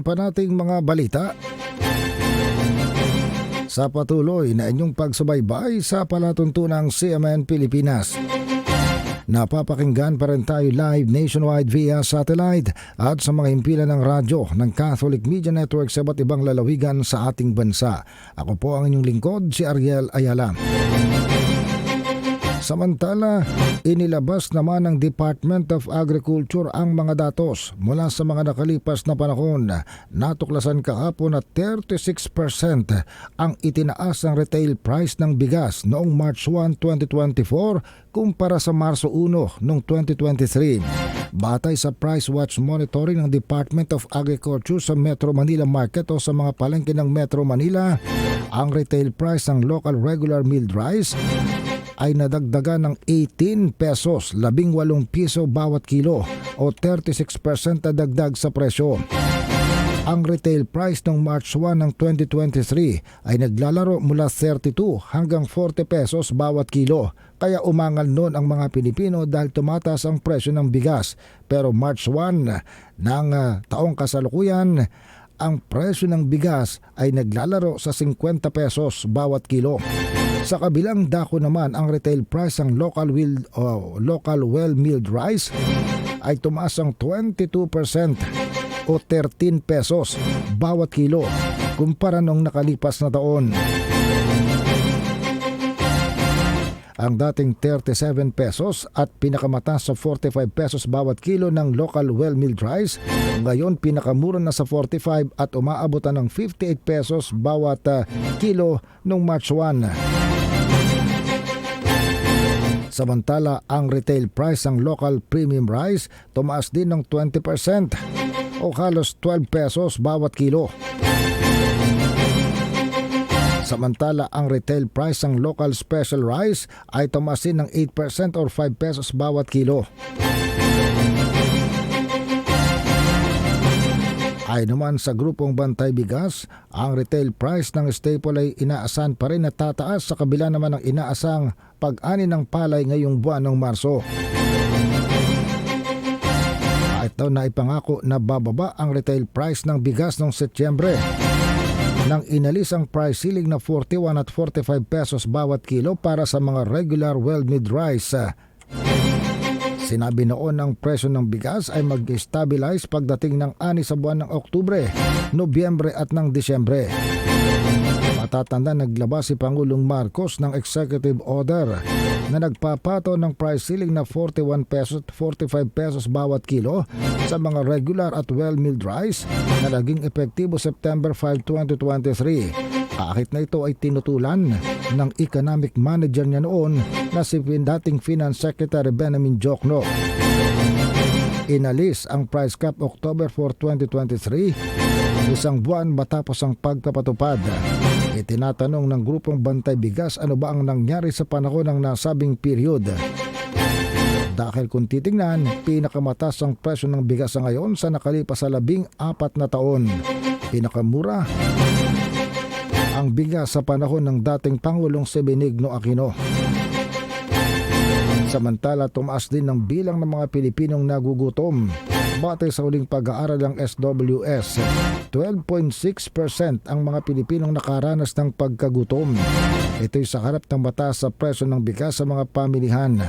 pa nating mga balita sa patuloy na inyong pagsubaybay sa palatuntunang CMN Pilipinas. Napapakinggan pa rin tayo live nationwide via satellite at sa mga himpilan ng radyo ng Catholic Media Network sa iba't ibang lalawigan sa ating bansa. Ako po ang inyong lingkod, si Ariel Ayala. Samantala, inilabas naman ng Department of Agriculture ang mga datos mula sa mga nakalipas na panahon. Natuklasan kahapon na 36% ang itinaas ng retail price ng bigas noong March 1, 2024 kumpara sa Marso 1 noong 2023. Batay sa Price Watch Monitoring ng Department of Agriculture sa Metro Manila Market o sa mga palengke ng Metro Manila, ang retail price ng local regular milled rice ay nadagdagan ng 18 pesos, 18 piso bawat kilo o 36% na dagdag sa presyo. Ang retail price ng March 1 ng 2023 ay naglalaro mula 32 hanggang 40 pesos bawat kilo. Kaya umangal noon ang mga Pilipino dahil tumataas ang presyo ng bigas. Pero March 1 ng uh, taong kasalukuyan, ang presyo ng bigas ay naglalaro sa 50 pesos bawat kilo. Sa kabilang dako naman ang retail price ng local will uh, local well milled rice ay tumaas ang 22% o 13 pesos bawat kilo kumpara nung nakalipas na taon. Ang dating 37 pesos at pinakamataas sa 45 pesos bawat kilo ng local well milled rice, ngayon pinakamura na sa 45 at umaabutan ng 58 pesos bawat uh, kilo noong March 1. Samantala, ang retail price ng local premium rice tumaas din ng 20% o halos 12 pesos bawat kilo. Samantala, ang retail price ng local special rice ay tumaas din ng 8% or 5 pesos bawat kilo. Ay naman sa grupong Bantay Bigas, ang retail price ng staple ay inaasahan pa rin na tataas sa kabila naman ng inaasang pag-ani ng palay ngayong buwan ng Marso. Ito na ipangako na bababa ang retail price ng bigas noong Setyembre nang inalis ang price ceiling na 41 at 45 pesos bawat kilo para sa mga regular well-made rice. Sinabi noon ang presyo ng bigas ay mag-stabilize pagdating ng ani sa buwan ng Oktubre, Nobyembre at ng Disyembre. Matatanda naglabas si Pangulong Marcos ng executive order na nagpapato ng price ceiling na 41 pesos at 45 pesos bawat kilo sa mga regular at well-milled rice na naging epektibo September 5, 2023. Kahit na ito ay tinutulan ng economic manager niya noon na si dating Finance Secretary Benjamin Jokno. Inalis ang price cap October 4, 2023 isang buwan matapos ang pagpapatupad. Itinatanong ng grupong Bantay Bigas ano ba ang nangyari sa panahon ng nasabing period. Dahil kung titingnan, pinakamataas ang presyo ng bigas ngayon sa nakalipas sa labing apat na taon. Pinakamura ang bigas sa panahon ng dating Pangulong si Benigno Aquino. Samantala, tumaas din ng bilang ng mga Pilipinong nagugutom. Batay sa uling pag-aaral ng SWS, 12.6% ang mga Pilipinong nakaranas ng pagkagutom. Ito'y sa harap ng mataas sa presyo ng bigas sa mga pamilihan.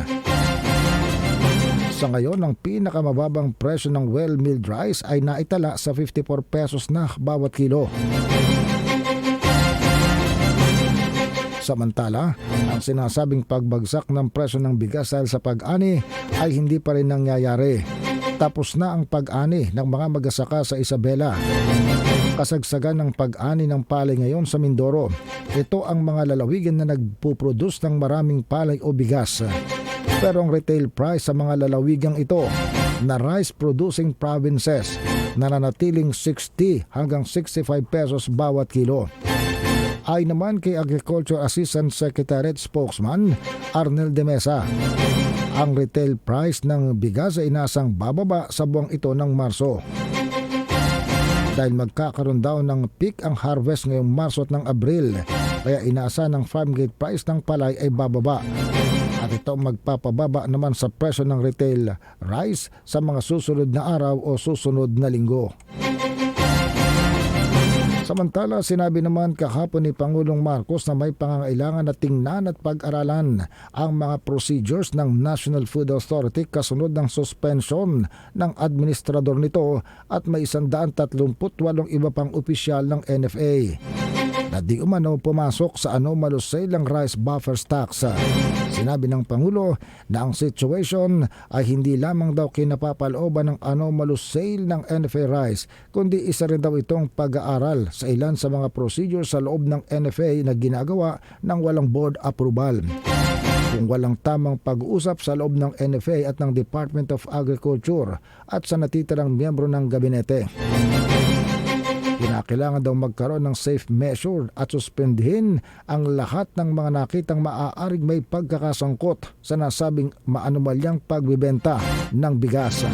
Sa ngayon, ang pinakamababang presyo ng well-milled rice ay naitala sa 54 pesos na bawat kilo. Samantala, ang sinasabing pagbagsak ng presyo ng bigas dahil sa pag-ani ay hindi pa rin nangyayari. Tapos na ang pag-ani ng mga magasaka sa Isabela. Kasagsagan ng pag-ani ng palay ngayon sa Mindoro. Ito ang mga lalawigan na nagpuproduce ng maraming palay o bigas. Pero ang retail price sa mga lalawigang ito na rice producing provinces nananatiling 60 hanggang 65 pesos bawat kilo ay naman kay Agriculture Assistant Secretary Spokesman Arnel de Mesa. Ang retail price ng bigas ay inasang bababa sa buwang ito ng Marso. Dahil magkakaroon daw ng peak ang harvest ngayong Marso at ng Abril, kaya inaasa ng farm gate price ng palay ay bababa. At ito magpapababa naman sa presyo ng retail rice sa mga susunod na araw o susunod na linggo. Samantala, sinabi naman kahapon ni Pangulong Marcos na may pangangailangan na tingnan at pag-aralan ang mga procedures ng National Food Authority kasunod ng suspension ng administrador nito at may 138 iba pang opisyal ng NFA na di umano pumasok sa anomalous sale ng rice buffers tax. Sinabi ng Pangulo na ang situation ay hindi lamang daw kinapapalooban ng anomalous sale ng NFA rice, kundi isa rin daw itong pag-aaral sa ilan sa mga procedure sa loob ng NFA na ginagawa ng walang board approval. Kung walang tamang pag-uusap sa loob ng NFA at ng Department of Agriculture at sa natitirang miyembro ng gabinete. Kinakailangan daw magkaroon ng safe measure at suspendhin ang lahat ng mga nakitang maaaring may pagkakasangkot sa nasabing maanumalyang pagbibenta ng bigas.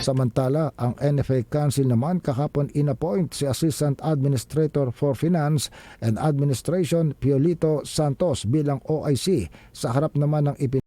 Samantala, ang NFA Council naman kahapon inappoint si Assistant Administrator for Finance and Administration Piolito Santos bilang OIC sa harap naman ng ipin